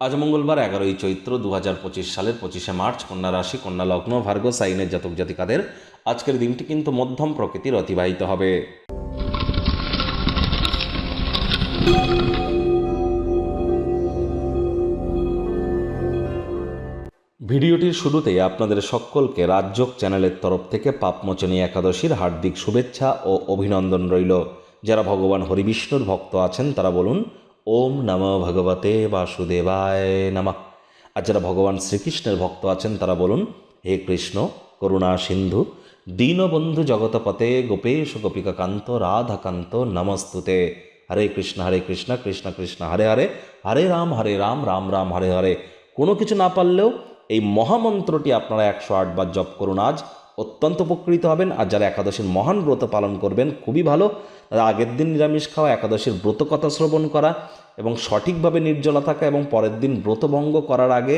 আজ মঙ্গলবার এগারোই চৈত্র দু হাজার পঁচিশ সালের পঁচিশে মার্চ, কন্যা রাশি, কন্যা লগ্ন ভার্গ সাইনের জাতক জাতিকাদের আজকের দিনটি কিন্তু মধ্যম প্রকৃতির অতিবাহিত হবে। ভিডিওটির শুরুতেই আপনাদের সকলকে রাজযোগ চ্যানেলের তরফ থেকে পাপমোচনী একাদশীর হার্দিক শুভেচ্ছা ও অভিনন্দন রইল। যারা ভগবান হরিবিষ্ণুর ভক্ত আছেন, তারা বলুন ওম নম ভগবতে বাসুদেবায় নমঃ। আর যারা ভগবান শ্রীকৃষ্ণের ভক্ত আছেন, তারা বলুন, হে কৃষ্ণ, করুণা সিন্ধু, দীনবন্ধু জগতপতে গোপেশ গোপিকাকান্ত, রাধাকান্ত, নমস্তুতে। হরে কৃষ্ণ হরে কৃষ্ণ কৃষ্ণ কৃষ্ণ, হরে হরে হরে রাম হরে রাম রাম রাম, হরে হরে। কোনো কিছু না পারলেও এই মহামন্ত্রটি আপনারা একশো আটবার জপ করুন আজ। অত্যন্ত উপকৃত হবেন। আর যারা একাদশীর মহান ব্রত পালন করবেন, খুবই ভালো। তারা আগের দিন নিরামিষ খাওয়া, একাদশীর ব্রত কথা শ্রবণ করা এবং সঠিকভাবে নির্জলা থাকা এবং পরের দিন ব্রতভঙ্গ করার আগে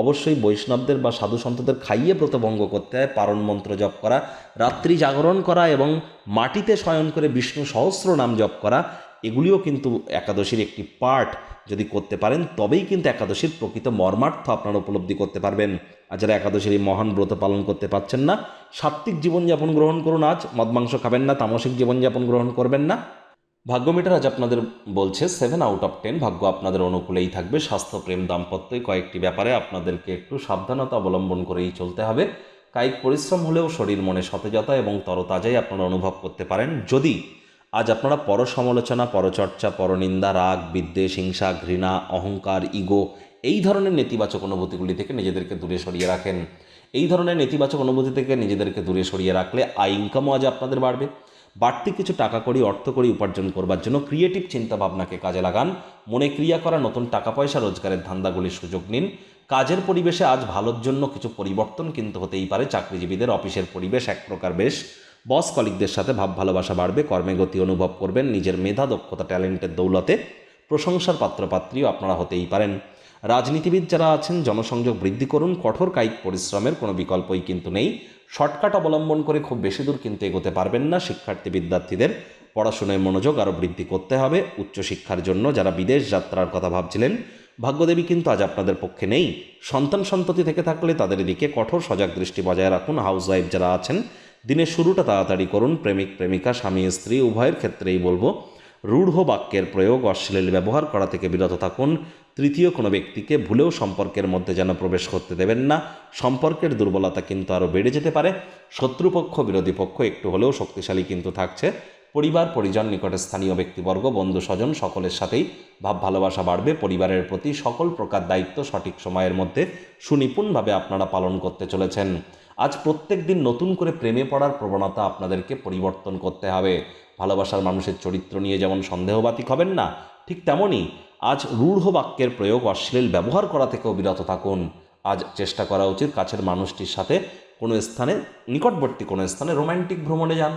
অবশ্যই বৈষ্ণবদের বা সাধু সন্তদের খাইয়ে ব্রতভঙ্গ করতে হয়, পারণ মন্ত্র জপ করা, রাত্রি জাগরণ করা এবং মাটিতে শয়ন করে বিষ্ণু সহস্র নাম জপ করা এগুলিও কিন্তু একাদশীর একটি পার্ট যদি করতে পারেন, তবেই কিন্তু একাদশীর প্রকৃত মর্মার্থ আপনারা উপলব্ধি করতে পারবেন। আর যারা একাদশীর এই মহান ব্রত পালন করতে পারছেন না, সাত্ত্বিক জীবনযাপন গ্রহণ করুন আজ মদ মাংস খাবেন না, তামসিক জীবনযাপন গ্রহণ করবেন না। ভাগ্য মিটার আজ আপনাদের বলছে সেভেন আউট অফ টেন ভাগ্য আপনাদের অনুকূলেই থাকবে। স্বাস্থ্য, প্রেম, দাম্পত্য এই কয়েকটি ব্যাপারে আপনাদেরকে একটু সাবধানতা অবলম্বন করেই চলতে হবে। কায়িক পরিশ্রম হলেও শরীর মনে সতেজতা এবং তরতাজাই আপনারা অনুভব করতে পারেন। যদি আজ আপনারা পর সমালোচনা পরচর্চা, পরনিন্দা, রাগ, বিদ্বেষ, হিংসা, ঘৃণা, অহংকার, ইগো এই ধরনের নেতিবাচক অনুভূতিগুলি থেকে নিজেদেরকে দূরে সরিয়ে রাখেন। এই ধরনের নেতিবাচক অনুভূতি থেকে নিজেদেরকে দূরে সরিয়ে রাখলে আয় ইনকামও আজ আপনাদের বাড়বে। বাড়তি কিছু টাকা করি অর্থ করি উপার্জন করবার জন্য ক্রিয়েটিভ চিন্তাভাবনাকে কাজে লাগান। মনে ক্রিয়া করা নতুন টাকা পয়সা রোজগারের ধান্দাগুলির সুযোগ নিন। কাজের পরিবেশে আজ ভালোর জন্য কিছু পরিবর্তন কিন্তু হতেই পারে। চাকরিজীবীদের অফিসের পরিবেশ এক প্রকার বেশ বস কলিকদের সাথে ভাব ভালোবাসা বাড়বে, কর্মে গতি অনুভব করবেন, নিজের মেধা, দক্ষতা, ট্যালেন্টের দৌলতে প্রশংসার পাত্রপাত্রীও আপনারা হতেই পারেন। রাজনীতিবিদ যারা আছেন, জনসংযোগ বৃদ্ধি করুন, কঠোর কায়িক পরিশ্রমের কোনো বিকল্পই কিন্তু নেই। শর্টকাট অবলম্বন করে খুব বেশি দূর কিন্তু এগোতে পারবেন না। শিক্ষার্থী বিদ্যার্থীদের পড়াশোনায় মনোযোগ আরও বৃদ্ধি করতে হবে। উচ্চশিক্ষার জন্য যারা বিদেশ যাত্রার কথা ভাবছিলেন, ভাগ্যদেবী কিন্তু আজ আপনাদের পক্ষে নেই। সন্তান সন্ততি থেকে থাকলে তাদের দিকে কঠোর সজাগ দৃষ্টি বজায় রাখুন। হাউস ওয়াইফ যারা আছেন দিনের শুরুটা তাড়াতাড়ি করুন। প্রেমিক, প্রেমিকা, স্বামী, স্ত্রী, উভয়ের ক্ষেত্রেই বলব, রূঢ় বাক্যের প্রয়োগ, অশ্লীল ব্যবহার করা থেকে বিরত থাকুন। তৃতীয়, কোনো ব্যক্তিকে ভুলেও সম্পর্কের মধ্যে যেন প্রবেশ করতে দেবেন না। সম্পর্কের দুর্বলতা কিন্তু আরও বেড়ে যেতে পারে। শত্রুপক্ষ, বিরোধী পক্ষ একটু হলেও শক্তিশালী কিন্তু থাকছে। পরিবার, পরিজন, নিকটে স্থানীয় ব্যক্তিবর্গ, বন্ধু, স্বজন সকলের সাথেই ভাব ভালোবাসা বাড়বে। পরিবারের প্রতি সকল প্রকার দায়িত্ব সঠিক সময়ের মধ্যে সুনিপুণভাবে আপনারা পালন করতে চলেছেন। আজ প্রত্যেক দিন নতুন করে প্রেমে পড়ার প্রবণতা আপনাদেরকে পরিবর্তন করতে হবে। ভালোবাসার মানুষের চরিত্র নিয়ে যেমন সন্দেহবাতিক হবেন না, ঠিক তেমনই আজ রূঢ় বাক্যের প্রয়োগ অশ্লীল ব্যবহার করা থেকেও বিরত থাকুন। আজ চেষ্টা করা উচিত কাছের মানুষটির সাথে কোনো স্থানে, নিকটবর্তী কোনো স্থানে রোম্যান্টিক ভ্রমণে যান।